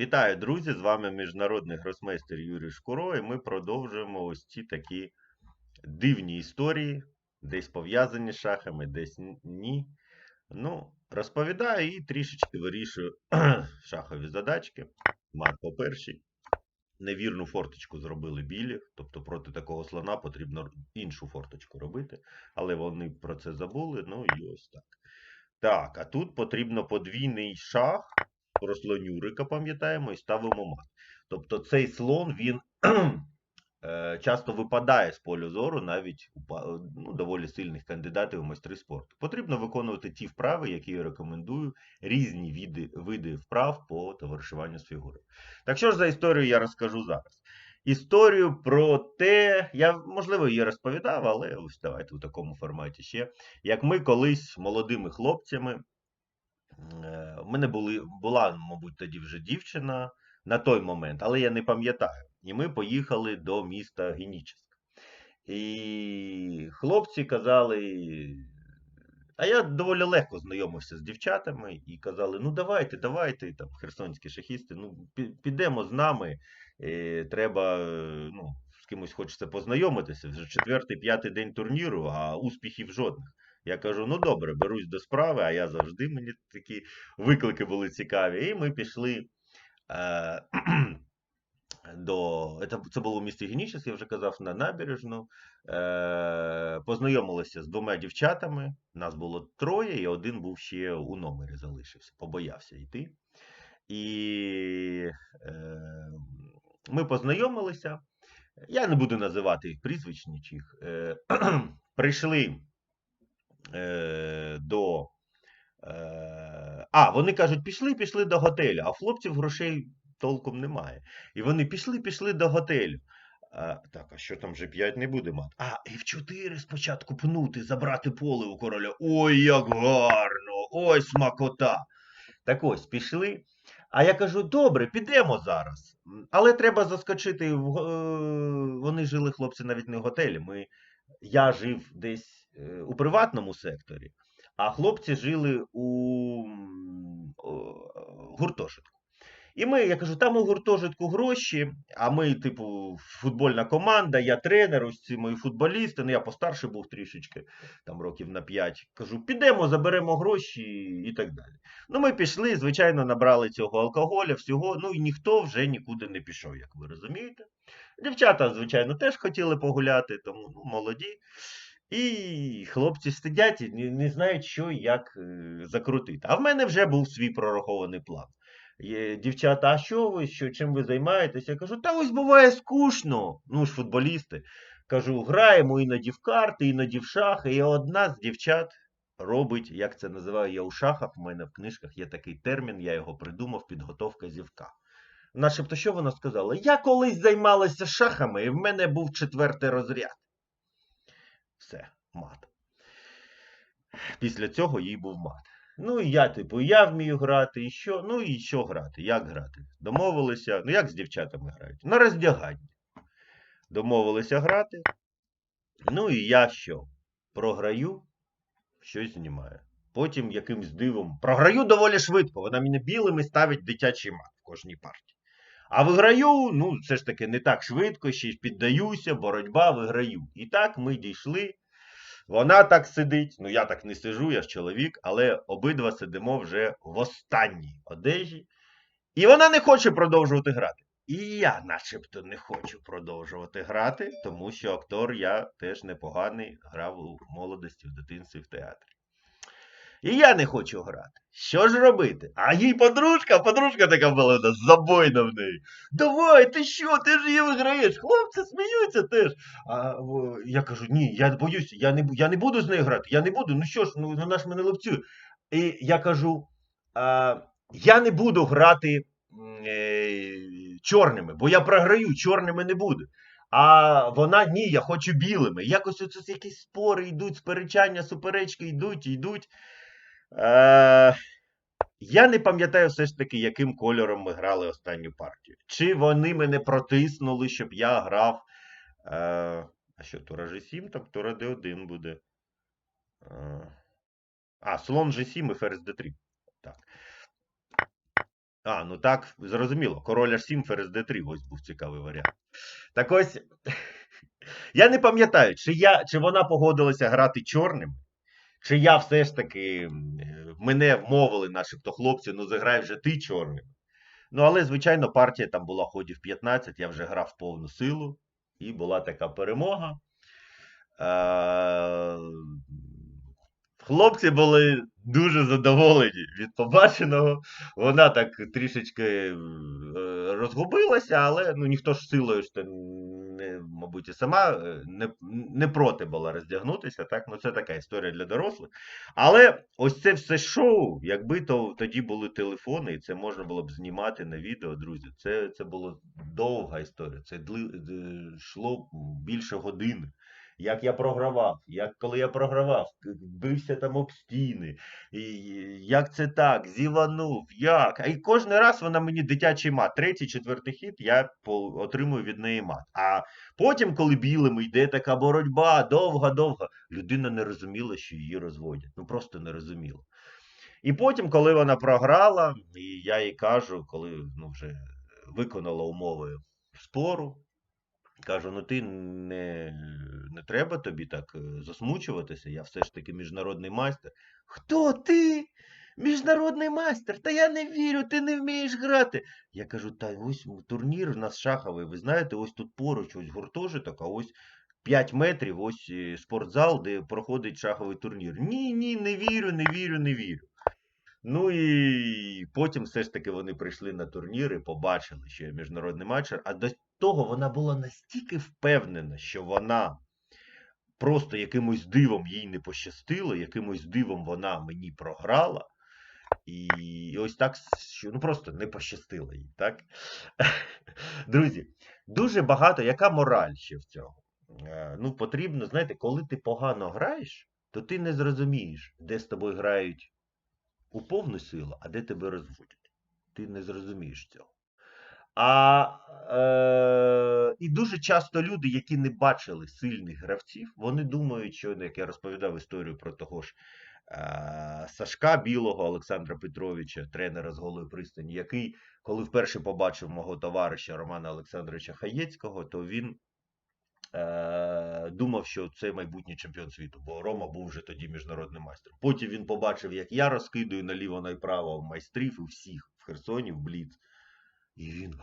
Вітаю, друзі! З вами міжнародний гросмейстер Юрій Шкуро, і ми продовжуємо ось ці такі дивні історії, десь пов'язані з шахами, десь ні. Ну, розповідаю і трішечки вирішую шахові задачки. Мат по першій. Невірну форточку зробили білі, тобто проти такого слона потрібно іншу форточку робити, але вони про це забули, ну і ось так. Так, а тут потрібно подвійний шах про слонюрика, пам'ятаємо, і ставимо мат. Тобто цей слон, він е, часто випадає з полю зору навіть ну, доволі сильних кандидатів у майстри спорту. Потрібно виконувати ті вправи, які я рекомендую, різні види, види вправ по товаришуванню з фігурою. Так що ж за історію я розкажу зараз? Історію про те, я можливо її розповідав, але ось давайте у такому форматі ще. Як ми колись молодими хлопцями Е, мене були, була, мабуть, тоді вже дівчина на той момент, але я не пам'ятаю. І ми поїхали до міста Генічеськ. І хлопці казали. А я доволі легко знайомився з дівчатами і казали: ну давайте, давайте, там, херсонські шахісти, ну підемо з нами. е, Треба, ну, з кимось хочеться познайомитися. Вже четвертий, п'ятий день турніру, а успіхів жодних. Я кажу, ну добре, берусь до справи, а я завжди мені такі виклики були цікаві. І ми пішли е, до. Це, було в місті Генічес, я вже казав, на набережну. Е, познайомилися з двома дівчатами. Нас було троє, і один був ще у номері залишився, побоявся йти. І е, ми познайомилися. Я не буду називати їх прізвищ нічих. Е, прийшли е, до. Е, а, вони кажуть, пішли, пішли до готелю, а в хлопців грошей толком немає. І вони пішли, пішли до готелю. А, так, а що там вже 5 не буде мати? А, і в 4 спочатку пнути, забрати поле у короля. Ой, як гарно! Ой, смакота! Так ось, пішли. А я кажу, добре, підемо зараз. Але треба заскочити. В... е, Вони жили, хлопці, навіть не в готелі. Ми... Я жив десь у приватному секторі, а хлопці жили у гуртожитку. І ми, я кажу, там у гуртожитку гроші, а ми, типу, футбольна команда, я тренер, ось ці мої футболісти, ну я постарший був трішечки, там років на 5. Кажу, підемо, заберемо гроші і так далі. Ну, ми пішли, звичайно, набрали цього алкоголя, всього, ну і ніхто вже нікуди не пішов, як ви розумієте. Дівчата, звичайно, теж хотіли погуляти, тому ну, молоді. І хлопці сидять і не, знають, що і як е, закрутити. А в мене вже був свій прорахований план. Дівчата, а що ви? Що, чим ви займаєтесь? Я кажу, та ось буває скучно. Ну ж, футболісти. Кажу, граємо іноді в карти, іноді в шахи. І одна з дівчат робить, як це називаю я у шахах, у мене в книжках є такий термін, я його придумав, підготовка зівка. Начебто, що вона сказала? Я колись займалася шахами, і в мене був четвертий розряд. Все, мат. Після цього їй був мат. Ну і я, типу, я вмію грати, і що? Ну і що грати? Як грати? Домовилися, ну як з дівчатами грають? На роздяганні. Домовилися грати. Ну і я що? Програю, щось знімаю. Потім якимсь дивом. Програю доволі швидко. Вона мене білими ставить дитячий мат в кожній партії. А виграю, ну, все ж таки не так швидко, ще й піддаюся, боротьба, виграю. І так ми дійшли. Вона так сидить, ну я так не сижу, я ж чоловік, але обидва сидимо вже в останній одежі. І вона не хоче продовжувати грати. І я начебто не хочу продовжувати грати, тому що актор я теж непоганий, грав у молодості, в дитинстві в театрі. І я не хочу грати. Що ж робити? А їй подружка, подружка така була нас, забойна в неї. Давай, ти що, ти ж її виграєш. Хлопці сміються теж. А о, я кажу, ні, я боюся, я не, я не буду з нею грати, я не буду. Ну що ж, ну вона ж мене ловцює. І я кажу, а, я не буду грати е, чорними, бо я програю, чорними не буду. А вона ні, я хочу білими. Якось оце якісь спори йдуть, сперечання, суперечки йдуть, йдуть. Е, я не пам'ятаю все ж таки, яким кольором ми грали останню партію. Чи вони мене протиснули, щоб я грав. Е, а що, тура G7, так тура D1 буде. Е, а, слон G7 і ферзь D3. Так. А, ну так, зрозуміло. Король H7, ферзь D3, ось був цікавий варіант. Так ось, я не пам'ятаю, чи, я, чи вона погодилася грати чорним, чи я все ж таки мене вмовили, начебто хлопці, ну заграй вже ти чорним. Ну, але, звичайно, партія там була ходів 15, я вже грав в повну силу, і була така перемога. Е, Хлопці були дуже задоволені від побаченого. Вона так трішечки розгубилася, але ну, ніхто ж силою ж не, мабуть, і сама е, не, не проти була роздягнутися. Так? Ну, це така історія для дорослих. Але ось це все шоу, якби то тоді були телефони, і це можна було б знімати на відео, друзі. Це, це була довга історія. Це дли, йшло більше години. Як я програвав, як коли я програвав, бився там об стіни, і, як це так, зіванув, як. І кожен раз вона мені дитячий мат. Третій, четвертий хід я отримую від неї мат. А потім, коли білими йде така боротьба, довга-довга, людина не розуміла, що її розводять. Ну просто не розуміла. І потім, коли вона програла, і я їй кажу, коли ну, вже виконала умови спору, кажу: ну ти не, не треба тобі так е, засмучуватися, я все ж таки міжнародний майстер. Хто ти? Міжнародний майстер? Та я не вірю, ти не вмієш грати. Я кажу, та ось турнір у нас шаховий. Ви знаєте, ось тут поруч ось гуртожиток, а ось 5 метрів, ось е, спортзал, де проходить шаховий турнір. Ні, ні, не вірю, не вірю, не вірю. Ну і потім все ж таки вони прийшли на турнір і побачили, що я міжнародний матчер. А до того вона була настільки впевнена, що вона просто якимось дивом їй не пощастило, якимось дивом вона мені програла. І ось так, що ну просто не пощастило їй, так? Друзі, дуже багато, яка мораль ще в цьому? Е, Ну, потрібно, знаєте, коли ти погано граєш, то ти не зрозумієш, де з тобою грають у повну силу, а де тебе розводять. Ти не зрозумієш цього. А е, і дуже часто люди, які не бачили сильних гравців, вони думають, що як я розповідав історію про того ж е, Сашка Білого Олександра Петровича, тренера з голої пристані, який, коли вперше побачив мого товариша Романа Олександровича Хаєцького, то він е, думав, що це майбутній чемпіон світу, бо Рома був вже тоді міжнародним майстром. Потім він побачив, як я розкидую наліво направо майстрів і всіх в Херсоні в Бліц. І він,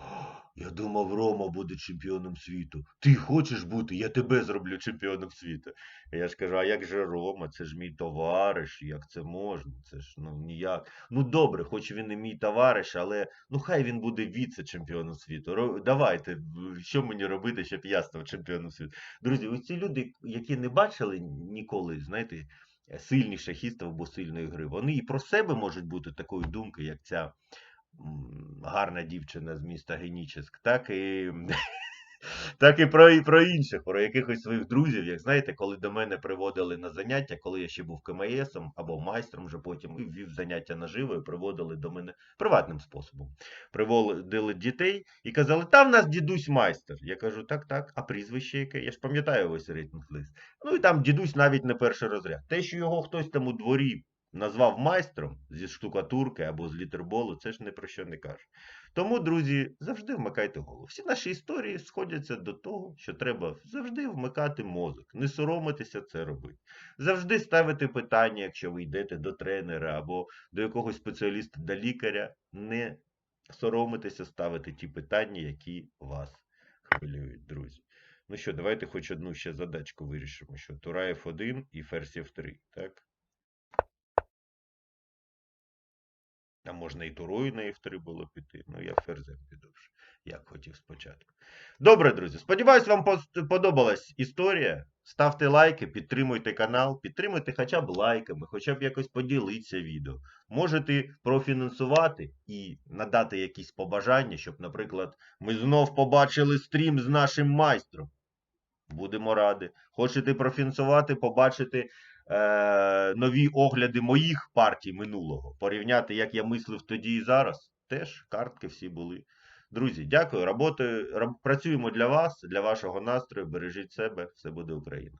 я думав, Рома буде чемпіоном світу. Ти хочеш бути, я тебе зроблю чемпіоном світу. Я ж кажу, а як же Рома? Це ж мій товариш, як це можна? Це ж ну ніяк. Ну добре, хоч він і мій товариш, але ну хай він буде віце-чемпіоном світу. Ро- Давайте, що мені робити, щоб я став чемпіоном світу. Друзі, ось ці люди, які не бачили ніколи, знаєте, сильних шахістів або сильної гри, вони і про себе можуть бути такої думки, як ця гарна дівчина з міста Генічеськ, так і, так і про, про інших, про якихось своїх друзів. Як знаєте, коли до мене приводили на заняття, коли я ще був КМСом або майстром вже потім і вів заняття наживо, і приводили до мене приватним способом. Приводили дітей і казали, та в нас дідусь майстер. Я кажу, так, так, а прізвище яке? Я ж пам'ятаю ось рейтинг лист. Ну і там дідусь навіть не перший розряд. Те, що його хтось там у дворі назвав майстром зі штукатурки або з літерболу, це ж не про що не каже. Тому, друзі, завжди вмикайте голову. Всі наші історії сходяться до того, що треба завжди вмикати мозок, не соромитися це робити. Завжди ставити питання, якщо ви йдете до тренера або до якогось спеціаліста, до лікаря, не соромитися ставити ті питання, які вас хвилюють, друзі. Ну що, давайте хоч одну ще задачку вирішимо, що Тура F1 і ферзь F3, так? А можна і турою на F3 було піти. Ну, я ферзем піду як хотів спочатку. Добре, друзі. Сподіваюсь, вам подобалась історія. Ставте лайки, підтримуйте канал, підтримуйте хоча б лайками, хоча б якось поділитися відео. Можете профінансувати і надати якісь побажання, щоб, наприклад, ми знов побачили стрім з нашим майстром. Будемо раді. Хочете профінансувати, побачити е, нові огляди моїх партій минулого, порівняти, як я мислив тоді і зараз. Теж картки всі були. Друзі, дякую. Роботи, працюємо для вас, для вашого настрою. Бережіть себе, все буде Україна.